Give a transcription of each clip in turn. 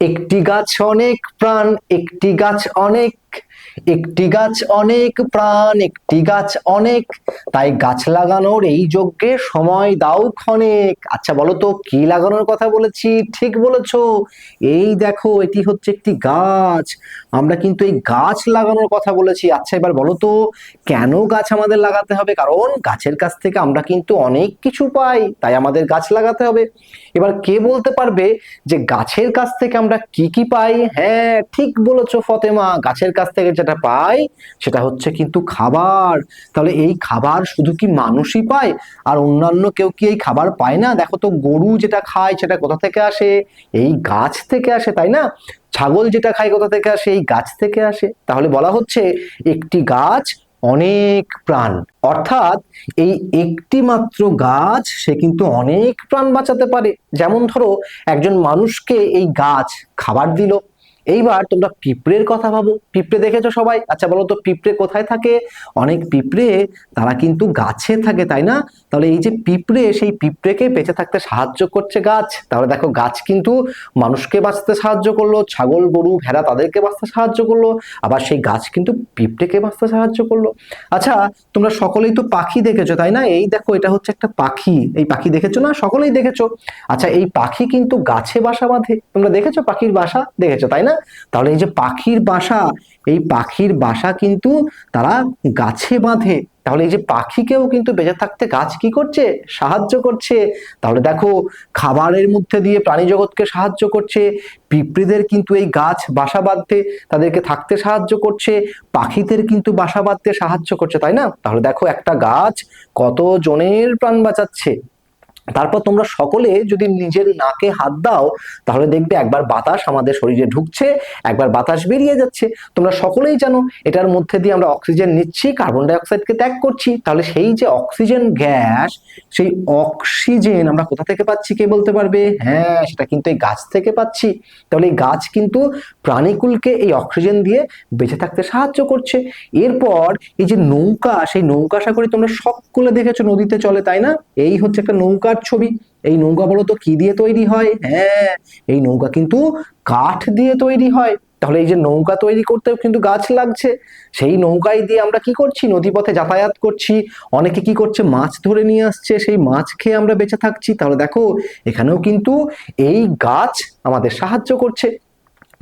একটি গাছ অনেক প্রাণ একটি গাছ অনেক। একটি গাছ অনেক প্রাণ, একটি গাছ অনেক, তাই গাছ লাগানোর এই যজ্ঞে সময় দাও ক্ষণেক। আচ্ছা বলো তো, কি লাগানোর কথা বলেছি? ঠিক বলেছ। এই দেখো, এটি হচ্ছে একটি গাছ। আমরা কিন্তু এই গাছ লাগানোর কথা বলেছি। আচ্ছা এবার বলো তো, কেন গাছ আমাদের লাগাতে হবে? কারণ গাছের কাছ থেকে আমরা কিন্তু অনেক কিছু পাই, তাই আমাদের গাছ লাগাতে হবে। এবার কে বলতে পারবে যে গাছের কাছ থেকে আমরা কি কি পাই? হ্যাঁ ঠিক বলেছ, ফতেমা। গাছের কাছ থেকে যেটা পাই সেটা হচ্ছে কিন্তু খাবার। তাহলে এই খাবার শুধু কি মানুষই পায়? আর অন্যান্য কেউ কি এই খাবার পায় না? দেখো তো গরু যেটা খায় সেটা কোথা থেকে আসে? এই গাছ থেকে আসে, তাই না? ছাগল যেটা খায় কোথা থেকে আসে? এই গাছ থেকে আসে। তাহলে বলা হচ্ছে একটি গাছ অনেক প্রাণ। অর্থাৎ এই একটি মাত্র গাছ সে কিন্তু অনেক প্রাণ বাঁচাতে পারে। যেমন ধরো একজন মানুষকে এই গাছ খাবার দিল। এইবার তোমরা পিঁপড়ের কথা ভাবো। পিঁপড়ে দেখেছ সবাই? আচ্ছা বলো তো পিঁপড়ে কোথায় থাকে? অনেক পিঁপড়ে, তারা কিন্তু গাছে থাকে, তাই না? তাহলে এই যে পিঁপড়ে, সেই পিঁপড়েকে বেঁচে থাকতে সাহায্য করছে গাছ। তাহলে দেখো, গাছ কিন্তু মানুষকে বাঁচতে সাহায্য করল, ছাগল, গরু, ভেড়া তাদেরকে বাঁচতে সাহায্য করল, আবার সেই গাছ কিন্তু পিঁপড়েকে বাঁচতে সাহায্য করল। আচ্ছা তোমরা সকলেই তো পাখি দেখেছ, তাই না? এই দেখো, এটা হচ্ছে একটা পাখি। এই পাখি দেখেছ না? সকলেই দেখেছ। আচ্ছা এই পাখি কিন্তু গাছে বাসা বাঁধে। তোমরা দেখেছ পাখির বাসা? দেখেছ, তাই না? তাহলে এই যে পাখির বাসা, এই পাখির বাসা কিন্তু তারা গাছে বাঁধে। তাহলে এই যে পাখিকেও কিন্তু বেঁচে থাকতে গাছ কি করছে? সাহায্য করছে। তাহলে দেখো, খাবারের মধ্যে দিয়ে প্রাণী জগৎকে সাহায্য করছে, পিঁপড়েদের কিন্তু এই গাছ বাসা বাঁধতে তাদেরকে থাকতে সাহায্য করছে, পাখিদের কিন্তু বাসা বাঁধতে সাহায্য করছে, তাই না? তাহলে দেখো একটা গাছ কত জনের প্রাণ বাঁচাচ্ছে? তারপর তোমরা সকলে যদি নিজের নাকে হাত দাও, তাহলে দেখবে একবার বাতাস আমাদের শরীরে ঢুকছে, একবার বাতাস বেরিয়ে যাচ্ছে। তোমরা সকলেই জানো, এটার মধ্যে দিয়ে আমরা অক্সিজেন নিচ্ছি, কার্বন ডাইঅক্সাইডকে ত্যাগ করছি। তাহলে সেই যে অক্সিজেন গ্যাস, সেই অক্সিজেন আমরা কোথা থেকে পাচ্ছি কে বলতে পারবে? হ্যাঁ সেটা কিন্তু এই গাছ থেকে পাচ্ছি। তাহলে এই গাছ কিন্তু প্রাণীকুলকে এই অক্সিজেন দিয়ে বেঁচে থাকতে সাহায্য করছে। এরপর এই যে নৌকা, সেই নৌকা আশা করি তোমরা সকলে দেখেছ নদীতে চলে, তাই না? এই হচ্ছে একটা নৌকার ছবি। এই নৌকা বলো তো, কি দিয়ে তৈরি হয়? হ্যাঁ এই নৌকা কিন্তু কাঠ দিয়ে তৈরি হয়। তাহলে এই যে নৌকা তৈরি করতেও কিন্তু গাছ লাগছে। সেই নৌকায় দিয়ে আমরা কি করছি? নদীপথে যাতায়াত করছি। অনেকে কি করছে? মাছ ধরে নিয়ে আসছে। সেই মাছ খেয়ে আমরা বেঁচে থাকছি। তাহলে দেখো, এখানেও কিন্তু এই গাছ আমাদের সাহায্য করছে।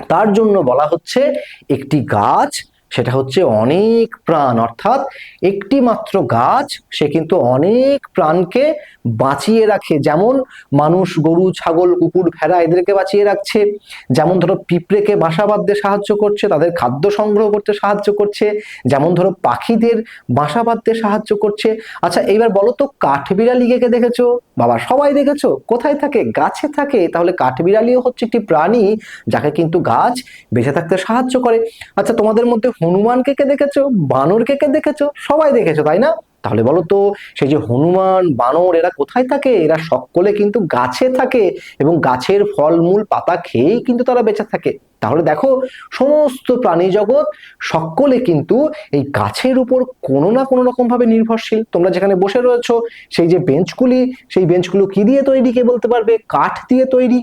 তার জন্য বলা হচ্ছে, একটি গাছ সেটা হচ্ছে অনেক প্রাণ, অর্থাৎ একটি মাত্র গাছ, সে কিন্তু অনেক প্রাণকে বাঁচিয়ে রাখে। যেমন মানুষ গরু, ছাগল, কুকুর, ভেড়া এদেরকে বাঁচিয়ে রাখছে। যেমন ধরো পিঁপড়েকে বাসা বাঁধতে সাহায্য করছে, তাদের খাদ্য সংগ্রহ করতে সাহায্য করছে। যেমন ধরো পাখিদের বাসা বাঁধতে সাহায্য করছে। আচ্ছা এইবার বলো তো কাঠবিড়ালিকে দেখেছ? বাবা, সবাই দেখেছ? কোথায় থাকে? গাছে থাকে। তাহলে কাঠবিড়ালিও হচ্ছে একটি প্রাণী, যাকে কিন্তু গাছ বেঁচে থাকতে সাহায্য করে। আচ্ছা তোমাদের মধ্যে হনুমানকে কে দেখেছ? বানরকে কে কে দেখেছ? সবাই দেখেছ, তাই না? তাহলে বলো তো, সেই যে হনুমান, বানর, এরা কোথায় থাকে? এরা সকলে কিন্তু গাছে থাকে এবং গাছের ফলমূল, পাতা খেয়েই কিন্তু তারা বেঁচে থাকে। তাহলে দেখো, সমস্ত প্রাণী জগৎ সকলে কিন্তু এই গাছের উপর কোনো না কোনো রকম ভাবে নির্ভরশীল। তোমরা যেখানে বসে রয়েছো, সেই যে বেঞ্চগুলি, সেই বেঞ্চগুলো কি দিয়ে তৈরি, কে বলতে পারবে? কাঠ দিয়ে তৈরি।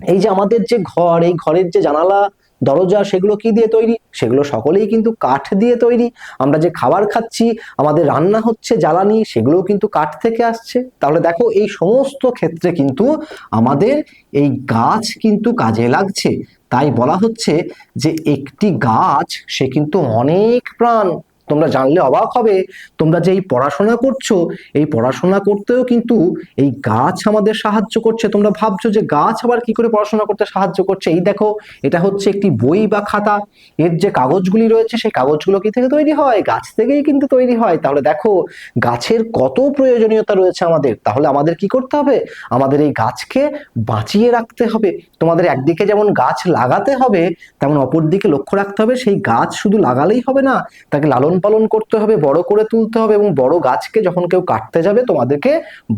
এই যে আমাদের যে ঘর, এই ঘরের যে জানালা দরজা, সেগুলো কি দিয়ে তৈরি? সেগুলো সকলেই কিন্তু কাঠ দিয়ে তৈরি। আমরা যে খাবার খাচ্ছি, আমাদের রান্না হচ্ছে জ্বালানি, সেগুলোও কিন্তু কাঠ থেকে আসছে। তাহলে দেখো, এই সমস্ত ক্ষেত্রে কিন্তু আমাদের এই গাছ কিন্তু কাজে লাগছে। তাই বলা হচ্ছে যে একটি গাছ, সে কিন্তু অনেক প্রাণ। তোমরা জানলে অবাক হবে, তোমরা যে এই পড়াশোনা করছ, এই পড়াশোনা করতেও কিন্তু এই গাছ আমাদের সাহায্য করছে। তোমরা ভাবছ যে গাছ আবার কি করে পড়াশোনা করতে সাহায্য করছে? এই দেখো, এটা হচ্ছে একটি বই বা খাতা। এর যে কাগজগুলি রয়েছে, সেই কাগজগুলো কি থেকে তৈরি হয়? গাছ থেকেই কিন্তু তৈরি হয়। তাহলে দেখো, গাছের কত প্রয়োজনীয়তা রয়েছে আমাদের। তাহলে আমাদের কি করতে হবে? আমাদের এই গাছকে বাঁচিয়ে রাখতে হবে। তোমাদের একদিকে যেমন গাছ লাগাতে হবে, তেমন অপর দিকে লক্ষ্য রাখতে হবে। সেই গাছ শুধু লাগালেই হবে না, তাকে লালন পালন করতে হবে, বড় করে তুলতে হবে এবং বড় গাছকে যখন কেউ কাটতে যাবে তোমাদেরকে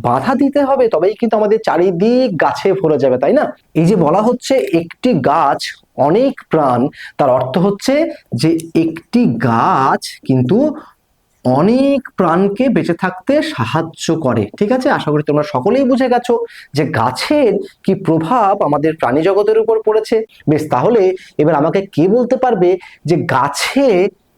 বাধা দিতে হবে, তবেই কিন্তু আমাদের চারিদিক গাছে ভরে যাবে, তাই না? এই যে বলা হচ্ছে একটি গাছ অনেক প্রাণ, তার অর্থ হচ্ছে যে একটি গাছ কিন্তু অনেক প্রাণকে বেঁচে থাকতে সাহায্য করে, ঠিক আছে? আশা করি তোমরা সকলেই বুঝে গেছো যে গাছের কি প্রভাব আমাদের প্রাণী জগতের উপর পড়েছে। বেশ, তাহলে এবার আমাকে কে বলতে পারবে যে গাছে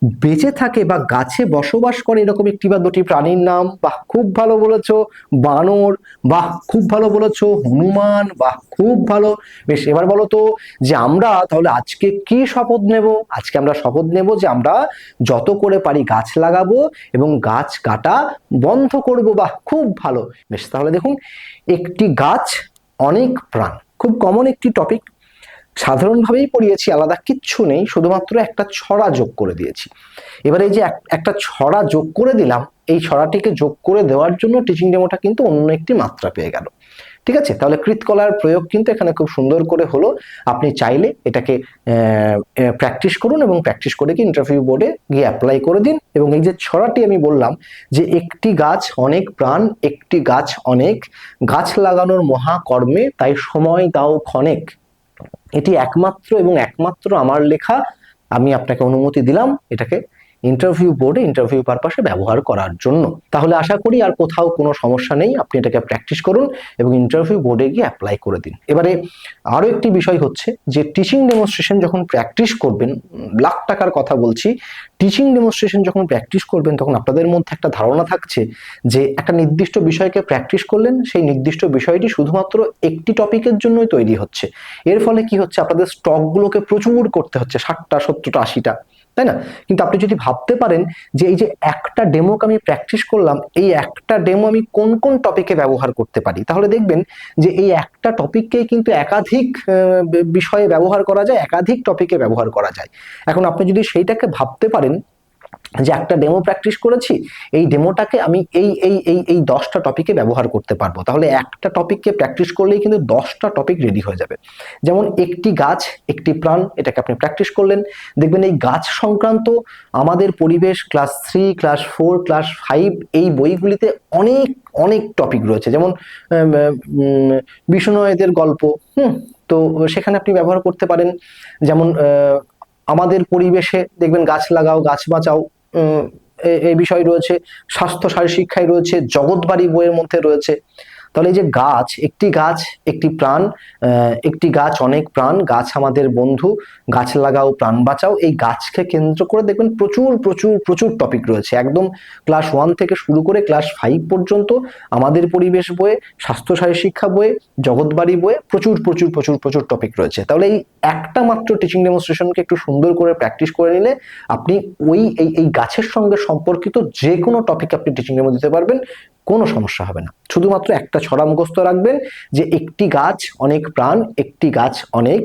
বেঁচে থাকে বা গাছে বসবাস করে এরকম একটি বা দুটি প্রাণীর নাম। বাহ, খুব ভালো বলেছ। বানর, বাহ, খুব ভালো বলেছ। হনুমান, বাহ, খুব ভালো। বেশ, এবার বলো তো যে আমরা তাহলে আজকে কি শপথ নেব? আজকে আমরা শপথ নেব যে আমরা যত করে পারি গাছ লাগাবো এবং গাছ কাটা বন্ধ করব। বাহ, খুব ভালো। বেশ, তাহলে দেখুন, একটি গাছ অনেক প্রাণ। খুব কমন একটি টপিক সাধারণভাবেই পড়িয়েছি, আলাদা কিচ্ছু নেই, শুধুমাত্র একটা ছড়া যোগ করে দিয়েছি। এবার এই যে এক- একটা ছড়া যোগ করে দিলাম, এই ছড়াটিকে যোগ করে দেওয়ার জন্য টিচিং ডেমোটা কিন্তু অন্য একটি মাত্রা পেয়ে গেল। ঠিক আছে? তাহলে কৃতকলার প্রয়োগ কিন্তু এখানে খুব সুন্দর করে হলো। আপনি চাইলে এটাকে প্র্যাকটিস করুন এবং প্র্যাকটিস করে কি ইন্টারভিউ বোর্ডে গিয়ে অ্যাপ্লাই করে দিন। এবং এই যে ছড়াটি আমি বললাম যে একটি গাছ অনেক প্রাণ, একটি গাছ অনেক, গাছ লাগানোর মহাকর্মে তাই সময় দাও ক্ষণেক। এটি একমাত্র এবং একমাত্র আমার লেখা। আমি আপনাকে অনুমতি দিলাম এটাকে ইন্টারভিউ বোর্ডে ইন্টারভিউ পারপাসে ব্যবহার করার জন্য। তাহলে আশা করি আর কোথাও কোনো সমস্যা নেই, আপনি এটাকে প্র্যাকটিস করুন এবং ইন্টারভিউ বোর্ডে গিয়ে অ্যাপ্লাই করে দিন। এবারে আরও একটি বিষয় হচ্ছে যে টিচিং ডেমনস্ট্রেশন যখন প্র্যাকটিস করবেন, লাখ টাকার কথা বলছি টিচিং ডেমনস্ট্রেশন যখন প্র্যাকটিস করবেন, তখন আপনাদের মধ্যে একটা ধারণা থাকছে যে একটা নির্দিষ্ট বিষয়কে প্র্যাকটিস করলেন, সেই নির্দিষ্ট বিষয়টি শুধুমাত্র একটি টপিকের জন্যই তৈরি হচ্ছে। এর ফলে কি হচ্ছে? আপনাদের স্টকগুলোকে প্রচুর করতে হচ্ছে, ষাটটা, সত্তরটা, আশিটা। তাই না? কিন্তু আপনি যদি ভাবতে পারেন যে এই যে একটা ডেমোকে আমি প্র্যাকটিস করলাম, এই একটা ডেমো আমি কোন কোন টপিকে ব্যবহার করতে পারি? তাহলে দেখবেন যে এই একটা টপিককে কিন্তু একাধিক বিষয়ে ব্যবহার করা যায়, একাধিক টপিকে ব্যবহার করা যায়। এখন আপনি যদি সেইটাকে ভাবতে পারেন যে একটা ডেমো প্র্যাকটিস করেছি, এই ডেমোটাকে আমি এই এই এই এই দশটা টপিকে ব্যবহার করতে পারব। তাহলে একটা টপিককে প্র্যাকটিস করলেই কিন্তু দশটা টপিক রেডি হয়ে যাবে। যেমন একটি গাছ, একটি প্রাণ, এটাকে আপনি প্র্যাকটিস করলেন। দেখবেন এই গাছ সংক্রান্ত আমাদের পরিবেশ class three class four class five এই বইগুলিতে অনেক অনেক টপিক রয়েছে। যেমন বিষ্ণুয়েদের গল্প, হুম, তো সেখানে আপনি ব্যবহার করতে পারেন। যেমন আমাদের পরিবেশে দেখবেন গাছ লাগাও, গাছ বাঁচাও এই বিষয় রয়েছে স্বাস্থ্য শিক্ষায় রয়েছে জগৎবাড়ি বইয়ের মধ্যে রয়েছে। তাহলে এই যে গাছ, একটি গাছ, একটি প্রাণ একটি গাছ, অনেক প্রাণ, গাছ আমাদের বন্ধু, গাছ লাগাও, প্রাণ বাঁচাও, এই গাছকে কেন্দ্র করে দেখবেন প্রচুর প্রচুর প্রচুর টপিক রয়েছে। একদম ক্লাস ওয়ান থেকে শুরু করে ক্লাস ফাইভ পর্যন্ত আমাদের পরিবেশ বইয়ে স্বাস্থ্য শারীর শিক্ষা বইয়ে, জগৎবাড়ি বইয়ে প্রচুর প্রচুর প্রচুর প্রচুর টপিক রয়েছে। তাহলে এই একটা মাত্র টিচিং ডেমনস্ট্রেশনকে একটু সুন্দর করে প্র্যাকটিস করে নিলে আপনি ওই, এই এই গাছের সঙ্গে সম্পর্কিত যে কোনো টপিক আপনি টিচিং ডেমো দিতে পারবেন। কোনো সমস্যা হবে না। শুধুমাত্র একটা ছড়া মুখস্থ রাখবেন যে একটি গাছ অনেক প্রাণ, একটি গাছ অনেক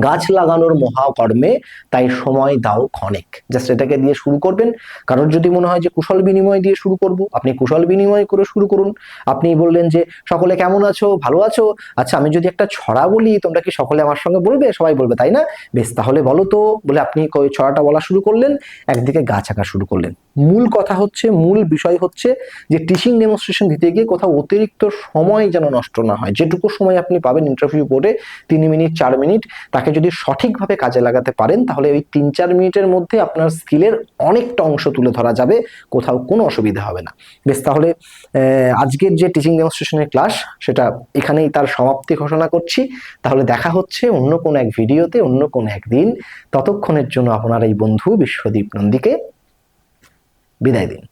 গাছ লাগানোর মহাকর্মে তাই সময় দাও ক্ষণেক। জাস্ট এটাকে দিয়ে শুরু করবেন। কারোর যদি মনে হয় যে কুশল বিনিময় দিয়ে শুরু করব, আপনি কুশল বিনিময় করে শুরু করুন। আপনি বললেন যে, সকলে কেমন আছো? ভালো আছো? আচ্ছা আমি যদি একটা ছড়া বলি, তোমরা কি সকলে আমার সঙ্গে বলবে? সবাই বলবে, তাই না? বেশ, তাহলে বলো তো, বলে আপনি ছড়াটা বলা শুরু করলেন, একদিকে গাছ আঁকা শুরু করলেন। মূল কথা হচ্ছে, মূল বিষয় হচ্ছে যে টিচিং ডেমনস্ট্রেশন দিতে গিয়ে কোথাও অতিরিক্ত সময় যেন নষ্ট না হয়। যেটুকু সময় আপনি পাবেন ইন্টারভিউ বোর্ডে তিন মিনিট, চার মিনিট তাকে যদি সঠিকভাবে কাজে লাগাতে পারেন, তাহলে ওই তিন চার মিনিটের মধ্যে আপনার স্কিলের অনেকটা অংশ তুলে ধরা যাবে, কোথাও কোনো অসুবিধা হবে না। বেশ, তাহলে আজকের যে টিচিং ডেমনস্ট্রেশনের ক্লাস সেটা এখানেই তার সমাপ্তি ঘোষণা করছি। তাহলে দেখা হচ্ছে অন্য কোনো এক ভিডিওতে, অন্য কোনো একদিন ততক্ষণের জন্য আপনার এই বন্ধু বিশ্বদীপ নন্দীকে বিদায় দিন।